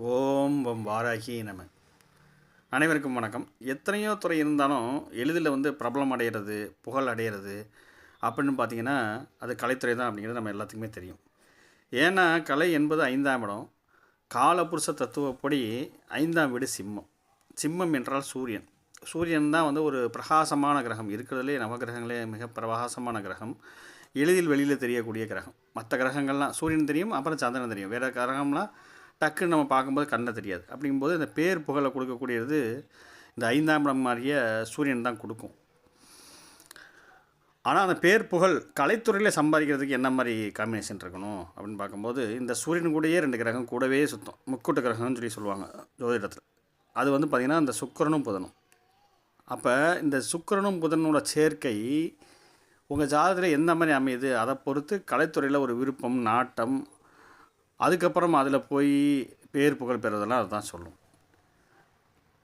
ஓம் வம் வாராகி நம. அனைவருக்கும் வணக்கம். எத்தனையோ துறை இருந்தாலும் எளிதில் வந்து பிரபலம் அடைகிறது புகழ் அடைகிறது அப்படின்னு பார்த்தீங்கன்னா அது கலைத்துறை தான் அப்படிங்கிறது நம்ம எல்லாத்துக்குமே தெரியும். ஏன்னா கலை என்பது ஐந்தாம் இடம். காலபுருஷ தத்துவப்படி ஐந்தாம் வீடு சிம்மம். சிம்மம் என்றால் சூரியன். சூரியன் தான் வந்து ஒரு பிரகாசமான கிரகம். இருக்கிறதுலே நவகிரகங்களே மிக பிரகாசமான கிரகம். எளிதில் வெளியில் தெரியக்கூடிய கிரகம். மற்ற கிரகங்கள்லாம் சூரியன் தெரியும் அப்புறம் சந்திரன் தெரியும். வேறு கிரகம்லாம் டக்குன்னு நம்ம பார்க்கும்போது கண்ணை தெரியாது. அப்படிங்கும்போது இந்த பேர் புகழை கொடுக்கக்கூடியது இந்த ஐந்தாம் இடம் மாதிரியே சூரியன் தான் கொடுக்கும். ஆனால் அந்த பேர் புகழ் கலைத்துறையில் சம்பாதிக்கிறதுக்கு என்ன மாதிரி காம்பினேஷன் இருக்கணும்? அப்படின்னு பார்க்கும்போது இந்த சூரியன் கூடயே ரெண்டு கிரகம் கூடவே சுத்தம். முக்கூட்டு கிரகம்னு சொல்லி சொல்லுவாங்க ஜோதிடத்தில். அது வந்து பார்த்திங்கன்னா இந்த சுக்கரனும் புதனும். அப்போ இந்த சுக்கரனும் புதனோட சேர்க்கை உங்கள் ஜாதகத்தில் எந்த மாதிரி அமையுது? அதை பொறுத்து கலைத்துறையில் ஒரு விருப்பம் நாட்டம் அதுக்கப்புறம் அதில் போய் பேர் புகழ் பெறுறதெல்லாம் அதுதான் சொல்லும்.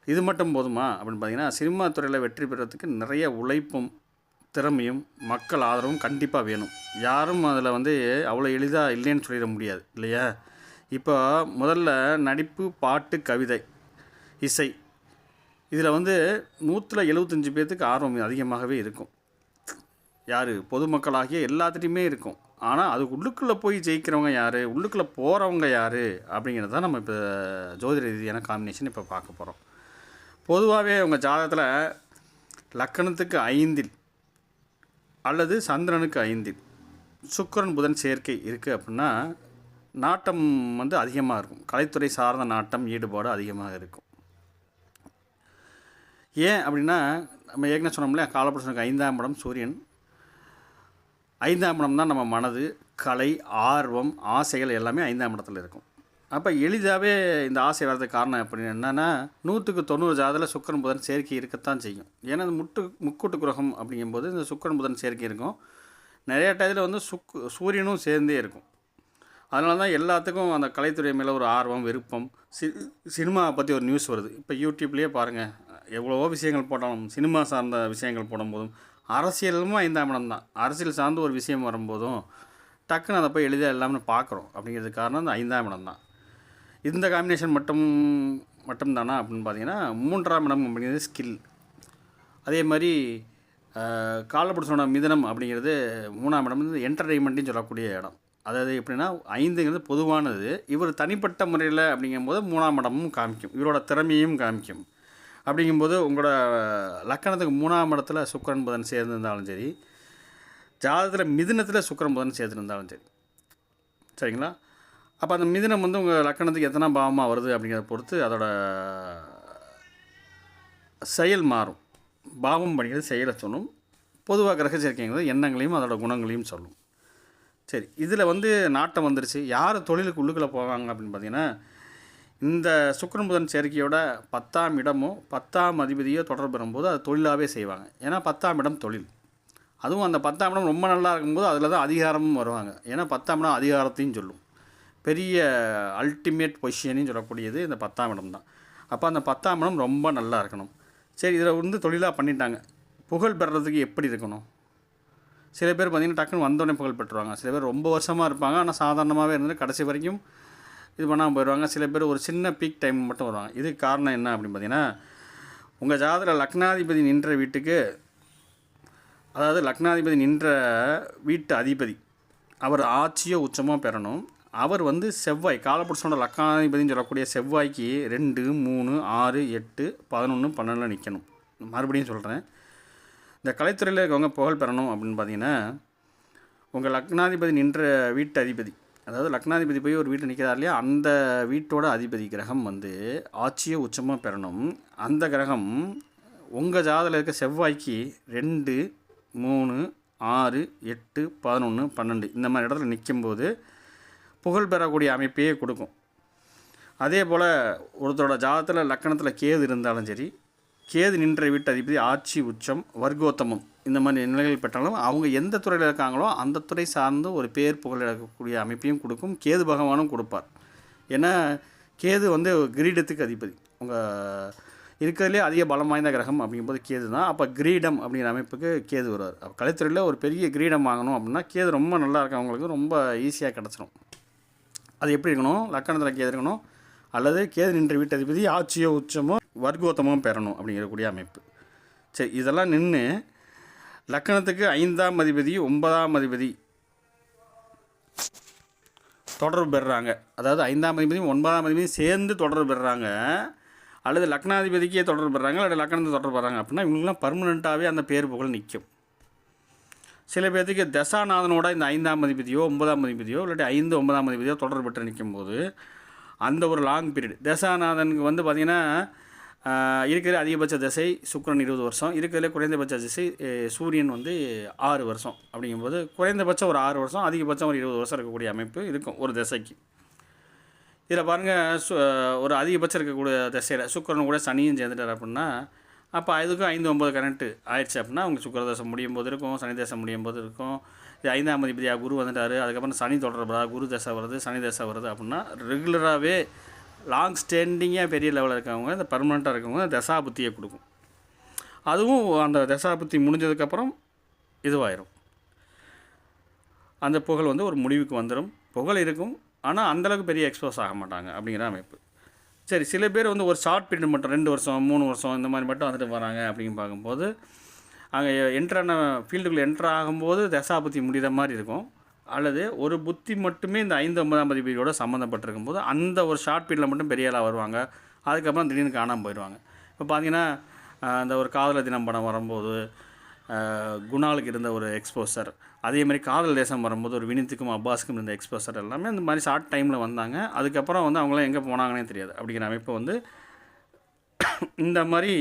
இது மட்டும் போதுமா? அப்படின்னு பார்த்தீங்கன்னா சினிமா துறையில் வெற்றி பெறுறதுக்கு நிறைய உழைப்பும் திறமையும் மக்கள் ஆதரவும் கண்டிப்பாக வேணும். யாரும் அதில் வந்து அவ்வளோ எளிதாக இல்லைன்னு சொல்லிட முடியாது இல்லையா? இப்போ முதல்ல நடிப்பு பாட்டு கவிதை இசை. இதில் வந்து நூற்றில் எழுபத்தஞ்சு பேர்த்துக்கு ஆர்வம் அதிகமாகவே இருக்கும். யார்? பொதுமக்களாகிய எல்லாத்துலேயுமே இருக்கும். ஆனால் அது உள்ளுக்குள்ளே போய் ஜெயிக்கிறவங்க யார்? உள்ளுக்குள்ளே போகிறவங்க யார்? அப்படிங்கிறது தான் நம்ம இப்போ ஜோதிட ரீதியான காம்பினேஷன் இப்போ பார்க்க போகிறோம் பொதுவாகவே உங்கள் ஜாதகத்தில் லக்கணத்துக்கு ஐந்தில் அல்லது சந்திரனுக்கு ஐந்தில் சுக்கரன் புதன் சேர்க்கை இருக்குது அப்படின்னா நாட்டம் வந்து அதிகமாக இருக்கும். கலைத்துறை சார்ந்த நாட்டம் ஈடுபாடு அதிகமாக இருக்கும். ஏன் அப்படின்னா நம்ம ஏற்கனவே சொன்னோம்ல காலபுருஷனுக்கு ஐந்தாம் இடம் சூரியன். ஐந்தாம் இடம் தான் நம்ம மனது கலை ஆர்வம் ஆசைகள் எல்லாமே ஐந்தாம் இடத்துல இருக்கும். அப்போ எளிதாகவே இந்த ஆசை வர்றதுக்கு காரணம் அப்படின்னு என்னென்னா நூற்றுக்கு தொண்ணூறு ஜாதத்தில் சுக்கரன் புதன் சேர்க்கை இருக்கத்தான் செய்யும். ஏன்னா இந்த முட்டு முக்கூட்டு கிரகம் அப்படிங்கும்போது இந்த சுக்கரன் புதன் சேர்க்கை இருக்கும். நிறைய டயத்தில் வந்து சுக் சூரியனும் சேர்ந்தே இருக்கும். அதனால தான் எல்லாத்துக்கும் அந்த கலைத்துறை மேலே ஒரு ஆர்வம் விருப்பம். சி சினிமாவை பற்றி ஒரு நியூஸ் வருது. இப்போ யூடியூப்லேயே பாருங்கள் எவ்வளவோ விஷயங்கள் போட்டாலும் சினிமா சார்ந்த விஷயங்கள் போடும்போதும் அரசியலும் ஐந்தாம் இடம் தான் அரசியல் சார்ந்த ஒரு விஷயம் வரும்போதும் டக்குன்னு அதை போய் எளிதாக எல்லாமே பார்க்குறோம். அப்படிங்கிறதுக்கு காரணம் அந்த ஐந்தாம் இடம் தான் இந்த காம்பினேஷன் மட்டும் மட்டும்தானா அப்படின்னு பார்த்தீங்கன்னா மூன்றாம் இடம் அப்படிங்கிறது ஸ்கில் அதே மாதிரி காலப்புடிச்சோட மிதனம் அப்படிங்கிறது மூணாம் இடம் வந்து என்டர்டெயின்மெண்ட்னு சொல்லக்கூடிய இடம். அதாவது எப்படின்னா ஐந்துங்கிறது பொதுவானது. இவர் தனிப்பட்ட முறையில் அப்படிங்கும்போது மூணாம் இடமும் காமிக்கும். இவரோட திறமையும் காமிக்கும். அப்படிங்கும்போது உங்களோட லக்கணத்துக்கு மூணாம் இடத்துல சுக்கரன் புதன் சேர்ந்துருந்தாலும் சரி ஜாதகத்தில் மிதினத்தில் சுக்கரன் புதன் சேர்ந்துருந்தாலும் சரி. சரிங்களா? அப்போ அந்த மிதினம் வந்து உங்கள் லக்கணத்துக்கு எத்தனை பாவமாக வருது அப்படிங்கிறத பொறுத்து அதோட செயல் மாறும். பாவம் பண்ணிக்கிறது செயலை சொல்லும். பொதுவாக கிரக சேர்க்கைங்கிறது எண்ணங்களையும் அதோட குணங்களையும் சொல்லும். சரி இதில் வந்து நாட்டம் வந்துருச்சு. யார் தொழிலுக்கு உள்ளுக்குள்ளே போவாங்க அப்படின்னு பார்த்தீங்கன்னா இந்த சுக்கரன் புதன் சேர்க்கையோட பத்தாம் இடமோ பத்தாம் அதிபதியோ தொடர்பு பெறும்போது அது தொழிலாகவே செய்வாங்க. ஏன்னா பத்தாம் இடம் தொழில். அதுவும் அந்த பத்தாம் இடம் ரொம்ப நல்லா இருக்கும்போது அதில் தான் அதிகாரமும் வருவாங்க. ஏன்னா பத்தாம் இடம் அதிகாரத்தையும் சொல்லும். பெரிய அல்டிமேட் பொசிஷனையும் சொல்லக்கூடியது இந்த பத்தாம் இடம் தான். அப்போ அந்த பத்தாம் இடம் ரொம்ப நல்லா இருக்கணும். சரி இதில் வந்து தொழிலாக பண்ணிட்டாங்க. புகழ் பெறுறதுக்கு எப்படி இருக்கணும்? சில பேர் பார்த்திங்கன்னா டக்குன்னு வந்தோடனே புகழ் பெற்றுருவாங்க. சில பேர் ரொம்ப வருஷமாக இருப்பாங்க. ஆனால் சாதாரணமாகவே இருந்து கடைசி வரைக்கும் இது பண்ணாமல் போயிடுவாங்க சில பேர் ஒரு சின்ன பீக் டைம் மட்டும் வருவாங்க. இதுக்கு காரணம் என்ன அப்படின்னு பார்த்தீங்கன்னா உங்கள் ஜாதகத்தில் லக்னாதிபதி நின்ற வீட்டுக்கு அதாவது லக்னாதிபதி நின்ற வீட்டு அதிபதி அவர் ஆட்சியோ உச்சமோ பெறணும். அவர் வந்து செவ்வாய் காலப்புருஷனோட லக்னாதிபதினு சொல்லக்கூடிய செவ்வாய்க்கு ரெண்டு மூணு ஆறு எட்டு பதினொன்று பன்னெண்டில் நிற்கணும் மறுபடியும் சொல்கிறேன் இந்த கலைத்துறையில் இருக்கவங்க புகழ் பெறணும் அப்படின்னு பார்த்தீங்கன்னா உங்கள் லக்னாதிபதி நின்ற வீட்டு அதிபதி அதாவது லக்னாதிபதி போய் ஒரு வீட்டில் நிற்கிறார் இல்லையா? அந்த வீட்டோட அதிபதி கிரகம் வந்து ஆட்சியை உச்சமாக பெறணும். அந்த கிரகம் உங்கள் ஜாதத்தில் இருக்க செவ்வாய்க்கு ரெண்டு மூணு ஆறு எட்டு பதினொன்று பன்னெண்டு இந்த மாதிரி இடத்துல நிற்கும்போது புகழ் பெறக்கூடிய அமைப்பையே கொடுக்கும். அதே போல் ஒருத்தரோட ஜாதத்தில் லக்கணத்தில் கேது இருந்தாலும் சரி கேது நின்ற வீட்டு அதிபதி ஆட்சி உச்சம் வர்க்கோத்தமம். இந்த மாதிரி நிலைகள் பெற்றாலும் அவங்க எந்த துறையில் இருக்காங்களோ அந்த துறை சார்ந்து ஒரு பேர் புகழ் இழக்கக்கூடிய அமைப்பையும் கொடுக்கும். கேது பகவானும் கொடுப்பார். ஏன்னா கேது வந்து கிரீடத்துக்கு அதிபதி. உங்கள் இருக்கிறதுலே அதிக பலம் வாய்ந்த கிரகம் அப்படிங்கும்போது கேது தான். அப்போ கிரீடம் அப்படிங்கிற அமைப்புக்கு கேது வருவார். அப்போ கலைத்துறையில் ஒரு பெரிய கிரீடம் வாங்கணும் அப்படின்னா கேது ரொம்ப நல்லா இருக்கவங்களுக்கு ரொம்ப ஈஸியாக கிடச்சிரும். அது எப்படி இருக்கணும்? லக்கணத்தில் கேது இருக்கணும். அல்லது கேது நின்ற வீட்டு அதிபதி ஆட்சியோ உச்சமோ வர்க்கோத்தமோ பெறணும் அப்படிங்கிறக்கூடிய அமைப்பு. சரி இதெல்லாம் நின்று லக்கணத்துக்கு ஐந்தாம் அதிபதி ஒன்பதாம் அதிபதி. தொடர்பு பெறுறாங்க. அதாவது ஐந்தாம் அதிபதியும் ஒன்பதாம் அதிபதியும் சேர்ந்து தொடர்பு பெறுறாங்க. அல்லது லக்னாதிபதிக்கே தொடர்பு பெறுறாங்க அல்லது லக்னத்தை தொடர்பு பெறாங்க அப்படின்னா இவங்களாம் பர்மனெண்ட்டாகவே அந்த பேர் புகழ் நிற்கும் சில பேர்த்துக்கு தசாநாதனோட இந்த ஐந்தாம் அதிபதியோ ஒன்பதாம் அதிபதியோ இல்லாட்டி ஐந்து ஒன்பதாம் அதிபதியோ தொடர்பு பெற்று நிற்கும் போது அந்த ஒரு லாங் பீரியட் தசாநாதனுக்கு வந்து பார்த்திங்கன்னா இருக்கிற அதிகபட்ச திசை சுக்ரன் இருபது வருஷம் இருக்கிறதுல குறைந்தபட்ச திசை சூரியன் வந்து ஆறு வருஷம் அப்படிங்கும்போது குறைந்தபட்சம் ஒரு ஆறு வருஷம் அதிகபட்சம் ஒரு இருபது வருஷம் இருக்கக்கூடிய அமைப்பு இருக்கும் ஒரு திசைக்கு. இதில் பாருங்கள் சு ஒரு அதிகபட்சம் இருக்கக்கூடிய திசையில் சுக்கரன் கூட சனியும் சேர்ந்துட்டார் அப்படின்னா அப்போ இதுக்கும் ஐந்து ஒம்பது கரண்ட்டு ஆயிடுச்சு அப்படின்னா அவங்க சுக்கிர தசை முடியும் போது இருக்கும் சனி தசை முடியும் போது இருக்கும். இது ஐந்தாம் அதிபதியாக குரு வந்துட்டார் அதுக்கப்புறம் சனி தொடர்பா குரு தசை வருது சனி தசை வருது அப்படின்னா ரெகுலராகவே லாங் ஸ்டாண்டிங்காக பெரிய லெவலில் இருக்கவங்க இந்த பர்மனெண்ட்டாக இருக்கவங்க தசா புத்தியை கொடுக்கும். அதுவும் அந்த தசா புத்தி முடிஞ்சதுக்கப்புறம் இதுவாயிரும். அந்த புகழ் வந்து ஒரு முடிவுக்கு வந்துடும் புகழ் இருக்கும். ஆனால் அந்தளவுக்கு பெரிய எக்ஸ்போஸ் ஆக மாட்டாங்க அப்படிங்கிற அமைப்பு. சரி சில பேர் வந்து ஒரு ஷார்ட் பீரியட் மட்டும் ரெண்டு வருஷம் மூணு வருஷம் இந்த மாதிரி மட்டும் வந்துட்டு வராங்க அப்படின்னு பார்க்கும்போது அங்கே என்ட்ரான ஃபீல்டுக்குள்ளே என்ட்ரு ஆகும்போது தசாபுத்தி முடிகிற மாதிரி இருக்கும். அல்லது ஒரு புத்தி மட்டுமே இந்த ஐந்து ஒன்பதாம் பதிப்பீடோட சம்மந்தப்பட்டிருக்கும் போது அந்த ஒரு ஷார்ட் பீரியடில் மட்டும் பெரிய ஆளாக வருவாங்க. அதுக்கப்புறம் திடீர்னு காணாமல் போயிடுவாங்க. இப்போ பார்த்தீங்கன்னா அந்த ஒரு காதல தினம் படம் வரும்போது குணாலுக்கு இருந்த ஒரு எக்ஸ்போசர் அதே மாதிரி காதல் தேசம் வரும்போது ஒரு வினித்துக்கும் அப்பாஸுக்கும் இருந்த எக்ஸ்போசர் எல்லாமே அந்த மாதிரி ஷார்ட் டைமில் வந்தாங்க. அதுக்கப்புறம் வந்து அவங்களாம் எங்கே போனாங்கன்னே தெரியாது. அப்படிங்கிற அமைப்பு வந்து இந்த மாதிரி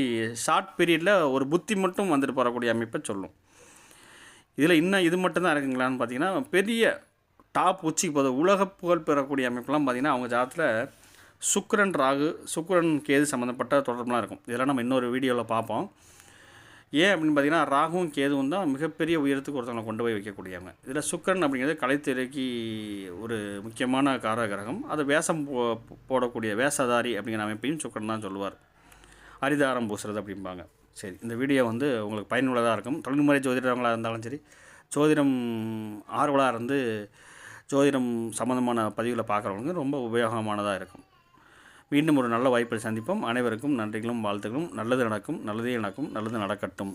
ஷார்ட் பீரியடில் ஒரு புத்தி மட்டும் வந்துட்டு போகக்கூடிய அமைப்பை சொல்லும். இதில் இன்னும் இது மட்டும்தான் இருக்குங்களான்னு பார்த்தீங்கன்னா பெரிய டாப் உச்சிக்கு போதும் உலக புகழ் பெறக்கூடிய அமைப்புலாம் பார்த்தீங்கன்னா அவங்க ஜாதத்தில் சுக்கிரன் ராகு சுக்கரன் கேது சம்மந்தப்பட்ட தொடர்புலாம் இருக்கும். இதெல்லாம் நம்ம இன்னொரு வீடியோவில் பார்ப்போம். ஏன் அப்படின்னு பார்த்தீங்கன்னா ராகுவும் கேதுவும் தான் மிகப்பெரிய உயரத்துக்கு ஒருத்தவங்களை கொண்டு போய் வைக்கக்கூடியவங்க. இதில் சுக்கிரன் அப்படிங்கிறது கலைத்திரைக்கு ஒரு முக்கியமான காரகிரகம். அது வேஷம் போ போடக்கூடிய வேஷதாரி அப்படிங்கிற அமைப்பையும் சுக்கிரன் தான் சொல்லுவார். அரிதாரம் பூசுறது அப்படிம்பாங்க. சரி இந்த வீடியோ வந்து உங்களுக்கு பயனுள்ளதாக இருக்கும். தொழில்முறை ஜோதிடர்களாக இருந்தாலும் சரி ஜோதிடம் ஆர்வலாக இருந்து ஜோதிடம் சம்மந்தமான பதிவுகளை பார்க்குறவங்களுக்கு ரொம்ப உபயோகமானதாக இருக்கும். மீண்டும் ஒரு நல்ல வாய்ப்பை சந்திப்போம். அனைவருக்கும் நன்றிகளும் வாழ்த்துக்களும். நல்லது நடக்கும் நல்லதே நடக்கும் நல்லது நடக்கட்டும்.